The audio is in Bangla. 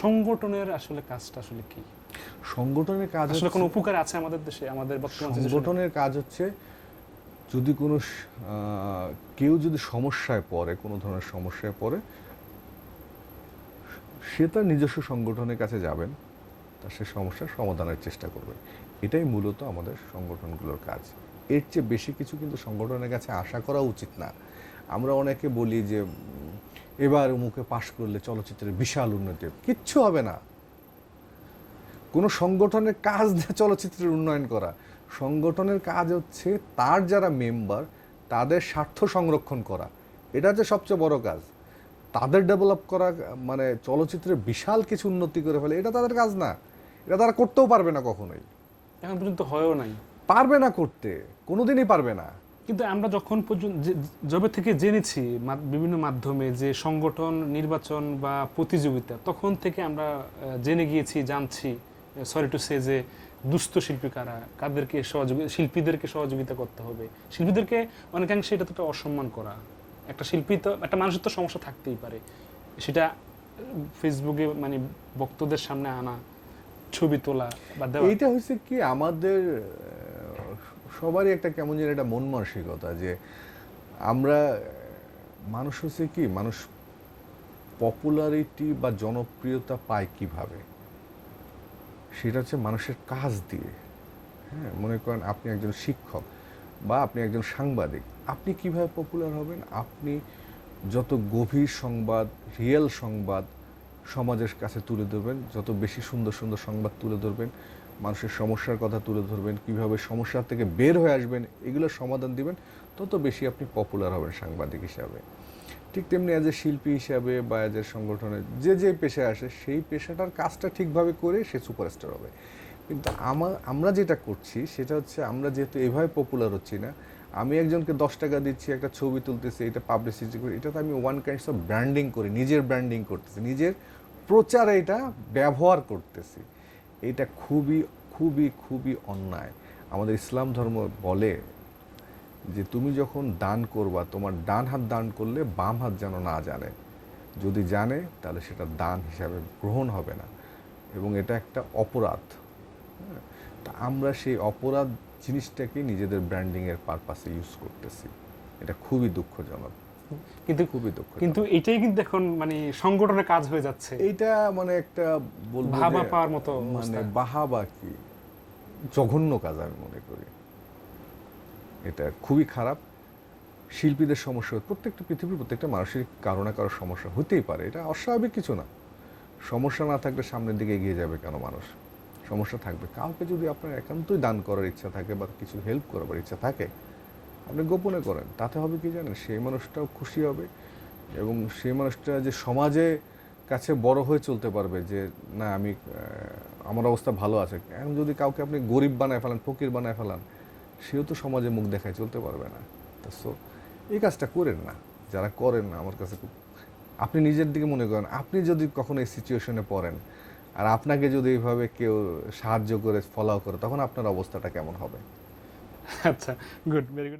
সংগঠনের আসলে কাজটা আসলে কি? সংগঠনের কাজ আসলে কোনো উপকার আছে আমাদের দেশে আমাদের বর্তমান সংগঠনের কাজ হচ্ছে যদি কোনো কেউ যদি সমস্যায় পড়ে কোনো ধরনের সমস্যায় পড়ে সে তার নিজস্ব সংগঠনের কাছে যাবেন তার সে সমস্যার সমাধানের চেষ্টা করবে এটাই মূলত আমাদের সংগঠনগুলোর কাজ। এর চেয়ে বেশি কিছু কিন্তু সংগঠনের কাছে আশা করা উচিত না। আমরা অনেকে বলি যে এবার মুখে পাশ করলে চলচ্চিত্রের বিশাল উন্নতি হবে। কিচ্ছু হবে না। কোনো সংগঠনের কাজ না চলচ্চিত্রের উন্নয়ন করা। সংগঠনের কাজ হচ্ছে তার যারা মেম্বার তাদের স্বার্থ সংরক্ষণ করা। এটা হচ্ছে সবচেয়ে বড় কাজ। তাদের ডেভেলপ করা মানে চলচ্চিত্রে বিশাল কিছু উন্নতি করে ফেলে এটা তাদের কাজ না। এটা তারা করতেও পারবে না কখনোই। এখন পর্যন্ত হয়ও নাই। পারবে না করতে। কোনোদিনই পারবে না। কিন্তু আমরা যখন পর্যন্ত যবে থেকে জেনেছি বিভিন্ন মাধ্যমে যে সংগঠন, নির্বাচন বা প্রতিযোগিতা, তখন থেকে আমরা জেনে গিয়েছি, জানছি সরি টু সে যে দুস্থ শিল্পী কারা, কাদেরকে সহযোগিতা শিল্পীদেরকে সহযোগিতা করতে হবে। শিল্পীদেরকে অনেকাংশে এটা তো একটা অসম্মান করা। একটা শিল্পী তো, একটা মানুষের তো সমস্যা থাকতেই পারে। সেটা ফেসবুকে মানে বক্তদের সামনে আনা, ছবি তোলা বা এইটা হচ্ছে কি আমাদের সবারই একটা কেমন যেন একটা মন মানসিকতা যে আমরা, মানুষ হচ্ছে কি, মানুষ পপুলারিটি বা জনপ্রিয়তা পায় কীভাবে? সেটা হচ্ছে মানুষের কাজ দিয়ে। হ্যাঁ মনে করেন আপনি একজন শিক্ষক বা আপনি একজন সাংবাদিক, আপনি কীভাবে পপুলার হবেন? আপনি যত গভীর সংবাদ রিয়েল সংবাদ সমাজের কাছে তুলে ধরবেন, যত বেশি সুন্দর সুন্দর সংবাদ তুলে ধরবেন মানুষের সমস্যার কথা তুলে ধরবেন, কীভাবে সমস্যা থেকে বের হয়ে আসবেন এগুলোর সমাধান দিবেন। তত বেশি আপনি পপুলার হবেন সাংবাদিক হিসাবে। ঠিক তেমনি অ্যাজ এ শিল্পী হিসাবে বা অ্যাজ এ সংগঠনে যে যে পেশায় আসে, সেই পেশাটার কাজটা ঠিকভাবে করে সে সুপারস্টার হবে। কিন্তু আমার আমরা যেটা করছি, সেটা হচ্ছে আমরা যেহেতু এভাবে পপুলার হচ্ছি না, আমি একজনকে দশ টাকা দিচ্ছি, একটা ছবি তুলতেছি, এটা পাবলিসিটি করি এটা তো আমি ওয়ান কাইন্ডস অফ ব্র্যান্ডিং করি, নিজের ব্র্যান্ডিং করতেছি, নিজের প্রচারে এটা ব্যবহার করতেছি। এটা খুবই খুবই খুবই অন্যায়। আমাদের ইসলাম ধর্ম বলে যে তুমি যখন দান করবা তোমার ডান হাত দান করলে বাম হাত যেন না জানে। যদি জানে তাহলে সেটা দান হিসাবে গ্রহণ হবে না। এবং এটা একটা অপরাধ। হ্যাঁ? তা আমরা সেই অপরাধ জিনিসটাকে নিজেদের ব্র্যান্ডিংয়ের পারপাসে ইউজ করতেছি। এটা খুবই দুঃখজনক। কিন্তু খুবই দুঃখ কিন্তু এটাই কিন্তু এখন মানে সংগঠনের কাজ হয়ে যাচ্ছে। এইটা মানে একটা বলব ভাবা পাওয়ার মতো মানে বাহাবা কি? জঘন্য কাজ আমি মনে করি। এটা খুবই খারাপ। শিল্পীদের সমস্যা, প্রত্যেকটা পৃথিবীর প্রত্যেকটা মানুষের কারও না কারও সমস্যা হতেই পারে। এটা অস্বাভাবিক কিছু না। সমস্যা না থাকলে সামনের দিকে এগিয়ে যাবে কেন মানুষ? সমস্যা থাকবে। কাউকে যদি আপনার একান্তই দান করার ইচ্ছা থাকে বা কিছু হেল্প করার ইচ্ছা থাকে, আপনি গোপনে করেন। তাতে হবে কি জানেন? সেই মানুষটাও খুশি হবে এবং সেই মানুষটা যে সমাজে কাছে বড় হয়ে চলতে পারবে যে, না, আমি আমার অবস্থা ভালো আছে। এখন যদি কাউকে আপনি গরিব বানায় ফেলান, ফকির বানায় ফেলান, সেও তো সমাজে মুখ দেখায় চলতে পারবে না। সো, এই কাজটা করেন না। যারা করেন না, আমার কাছে আপনি নিজের দিকে মনে করেন, আপনি যদি কখনো এই সিচুয়েশনে পড়েন আর আপনাকে যদি এইভাবে কেউ সাহায্য করে ফলাও করে, তখন আপনার অবস্থাটা কেমন হবে? আচ্ছা গুড ভেরি গুড